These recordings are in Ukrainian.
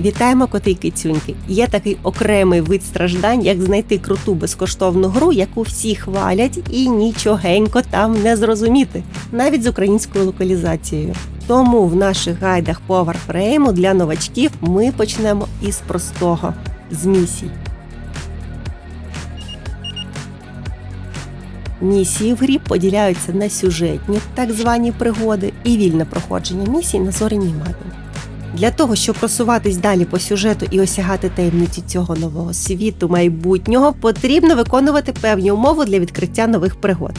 Вітаємо коти й кицюньки! Є такий окремий вид страждань, як знайти круту безкоштовну гру, яку всі хвалять, і нічогенько там не зрозуміти, навіть з українською локалізацією. Тому в наших гайдах по Warframe для новачків ми почнемо із простого з місій. Місії в грі поділяються на сюжетні, так звані пригоди, і вільне проходження місій на зоряній мапі. Для того, щоб просуватись далі по сюжету і осягати таємниці цього нового світу майбутнього, потрібно виконувати певні умови для відкриття нових пригод.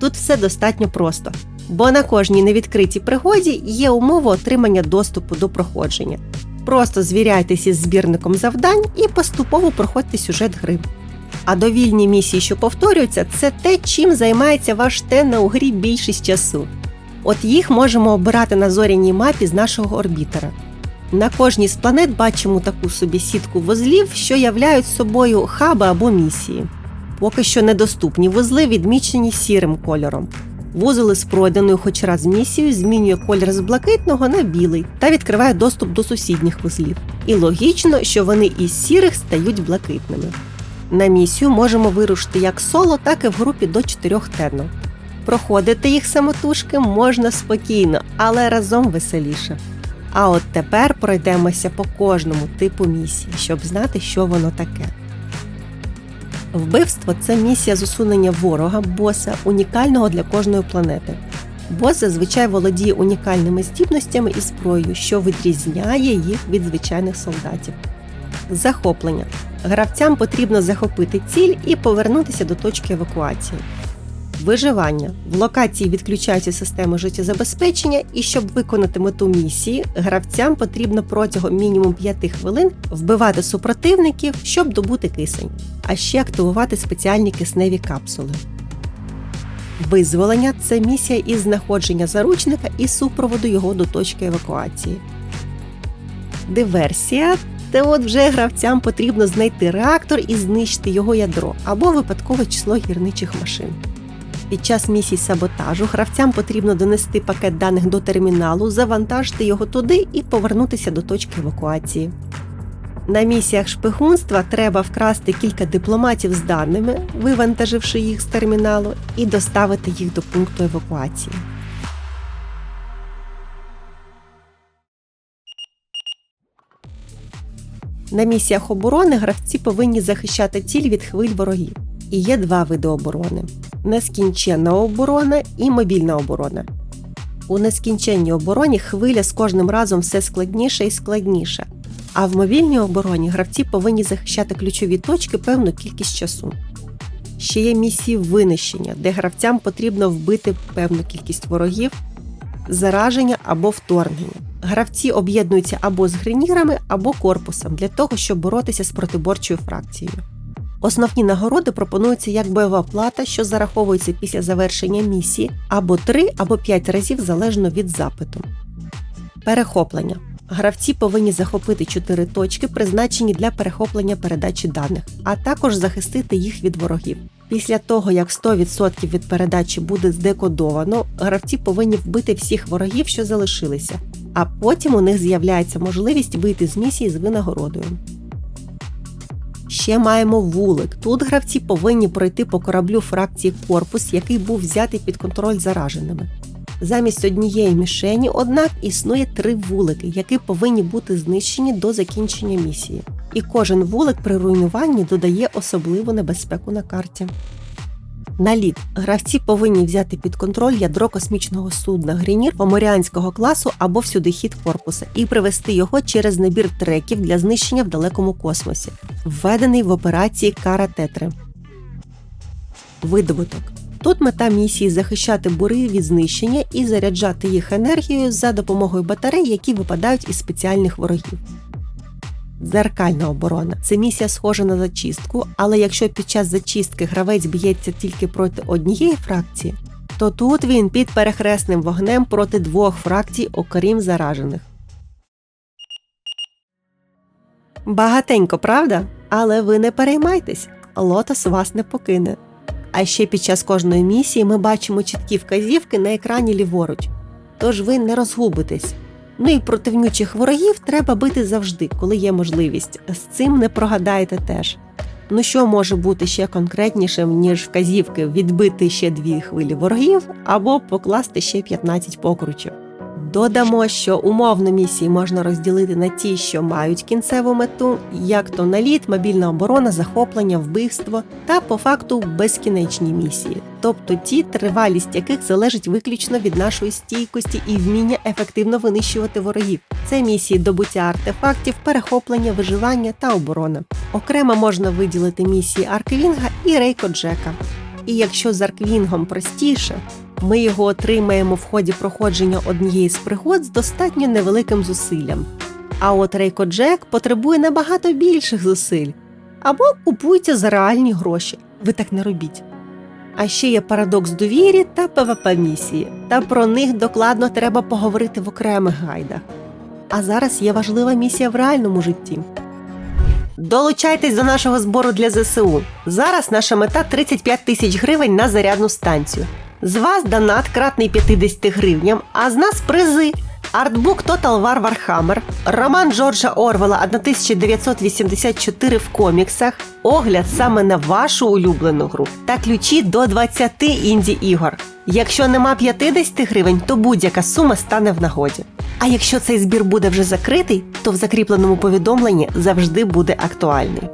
Тут все достатньо просто, бо на кожній невідкритій пригоді є умова отримання доступу до проходження. Просто звіряйтесь із збірником завдань і поступово проходьте сюжет гри. А довільні місії, що повторюються, це те, чим займається ваш тена у грі більшість часу. От їх можемо обирати на зоряній мапі з нашого орбітера. На кожній з планет бачимо таку собі сітку вузлів, що являють собою хаби або місії. Поки що недоступні вузли відмічені сірим кольором. Вузол із пройденою хоч раз місією змінює колір з блакитного на білий та відкриває доступ до сусідніх вузлів. І логічно, що вони із сірих стають блакитними. На місію можемо вирушити як соло, так і в групі до чотирьох тенов. Проходити їх самотужки можна спокійно, але разом веселіше. А от тепер пройдемося по кожному типу місії, щоб знати, що воно таке. Вбивство це місія з усунення ворога, боса, унікального для кожної планети. Бос зазвичай володіє унікальними здібностями і зброєю, що відрізняє їх від звичайних солдатів. Захоплення. Гравцям потрібно захопити ціль і повернутися до точки евакуації. Виживання в локації відключаються системи життєзабезпечення, і щоб виконати мету місії, гравцям потрібно протягом мінімум 5 хвилин вбивати супротивників, щоб добути кисень, а ще активувати спеціальні кисневі капсули. Визволення це місія із знаходження заручника і супроводу його до точки евакуації. Диверсія та от вже гравцям потрібно знайти реактор і знищити його ядро або випадкове число гірничих машин. Під час місій саботажу гравцям потрібно донести пакет даних до терміналу, завантажити його туди і повернутися до точки евакуації. На місіях шпигунства треба вкрасти кілька дипломатів з даними, вивантаживши їх з терміналу, і доставити їх до пункту евакуації. На місіях оборони гравці повинні захищати ціль від хвиль ворогів. І є два види оборони: нескінченна оборона і мобільна оборона. У нескінченній обороні хвиля з кожним разом все складніша і складніша, а в мобільній обороні гравці повинні захищати ключові точки певну кількість часу. Ще є місії винищення, де гравцям потрібно вбити певну кількість ворогів, зараження або вторгнення. Гравці об'єднуються або з гренірами, або корпусом для того, щоб боротися з протиборчою фракцією. Основні нагороди пропонуються як бойова плата, що зараховується після завершення місії, або 3 або 5 разів залежно від запиту. Перехоплення. Гравці повинні захопити 4 точки, призначені для перехоплення передачі даних, а також захистити їх від ворогів. Після того, як 100% від передачі буде здекодовано, гравці повинні вбити всіх ворогів, що залишилися, а потім у них з'являється можливість вийти з місії з винагородою. Ще маємо вулик. Тут гравці повинні пройти по кораблю фракції корпус, який був взятий під контроль зараженими. Замість однієї мішені, однак, існує три вулики, які повинні бути знищені до закінчення місії. І кожен вулик при руйнуванні додає особливу небезпеку на карті. Наліт гравці повинні взяти під контроль ядро космічного судна Грінір поморіанського класу або всюди хід корпуса і привести його через набір треків для знищення в далекому космосі, введений в операції Кара Тетри. Видобуток. Тут мета місії захищати бури від знищення і заряджати їх енергією за допомогою батарей, які випадають із спеціальних ворогів. Дзеркальна оборона це місія схожа на зачистку, але якщо під час зачистки гравець б'ється тільки проти однієї фракції, то тут він під перехресним вогнем проти двох фракцій, окрім заражених. Багатенько, правда? Але ви не переймайтесь, лотос вас не покине. А ще під час кожної місії ми бачимо чіткі вказівки на екрані ліворуч, тож ви не розгубитесь. Ну і противнючих ворогів треба бити завжди, коли є можливість. З цим не прогадайте теж. Ну що може бути ще конкретнішим, ніж вказівки відбити ще дві хвилі ворогів або покласти ще 15 покручів. Додамо, що умовно місії можна розділити на ті, що мають кінцеву мету, як то наліт, мобільна оборона, захоплення, вбивство, та по факту безкінечні місії, тобто ті, тривалість яких залежить виключно від нашої стійкості і вміння ефективно винищувати ворогів. Це місії добуття артефактів, перехоплення, виживання та оборона. Окремо можна виділити місії Арквінга і Рейко Джека. І якщо з Арквінгом простіше, ми його отримаємо в ході проходження однієї з пригод з достатньо невеликим зусиллям. А от Рейко Джек потребує набагато більших зусиль. Або купуйте за реальні гроші. Ви так не робіть. А ще є парадокс довірі та ПВП місії, та про них докладно треба поговорити в окремих гайдах. А зараз є важлива місія в реальному житті. Долучайтесь до нашого збору для ЗСУ. Зараз наша мета 35 тисяч гривень на зарядну станцію. З вас донат кратний 50 гривням, а з нас призи. Артбук Total War Warhammer, роман Джорджа Орвела 1984 в коміксах, огляд саме на вашу улюблену гру та ключі до 20 інді ігор. Якщо нема 50 гривень, то будь-яка сума стане в нагоді. А якщо цей збір буде вже закритий, то в закріпленому повідомленні завжди буде актуальний.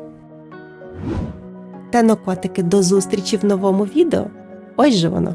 Та ну, котики, до зустрічі в новому відео. Ось же воно.